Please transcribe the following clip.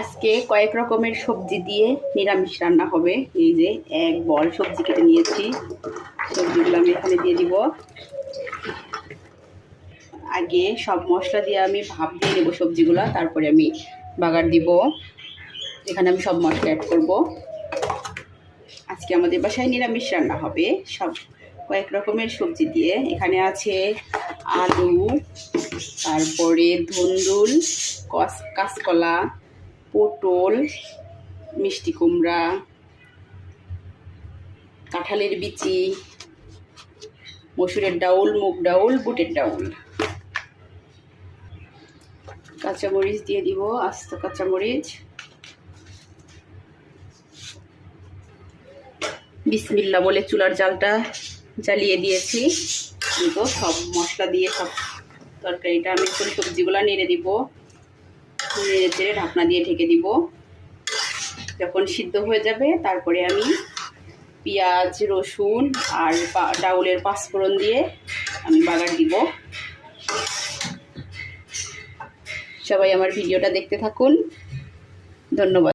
আজকে কয়েক রকমের সবজি দিয়ে নিরামিষ রান্না হবে। এই যে এক বল সবজি কেটে নিয়েছি। সবজিগুলো আমি এখানে দিয়ে দিব। আগে সব মশলা দিয়ে আমি ভাপ দিয়ে নেব সবজিগুলো, তারপরে আমি বাগার দিব। এখানে আমি সব মশলা অ্যাড করব। আজকে আমাদের বাসায় নিরামিষ রান্না হবে। সব কয়েক রকমের সবজি দিয়ে। এখানে আছে আলু, তারপরে ধুন্দুল কাঁচকলা পটল, মিষ্টি কুমড়া, কাঁঠালের বিচি, মসুরের ডাউল, মুগ ডাউল, বুটের ডাউল। কাঁচামরিচ দিয়ে দিব, আস্ত কাঁচামরিচ। বিসমিল্লা বলে চুলার জালটা জ্বালিয়ে দিয়েছি। কিন্তু সব মশলা দিয়ে সব তরকারিটা। আমি সবজিগুলো নেড়ে দিব। নেড়ে ঢাকনা দিয়ে ঢেকে দিব। যখন সিদ্ধ হয়ে যাবে, তারপরে আমি পেঁয়াজ, রসুন আর ডাউলের পাঁচফোড়ন দিয়ে আমি বাগার দিব। সবাই আমার ভিডিওটা দেখতে থাকুন। ধন্যবাদ।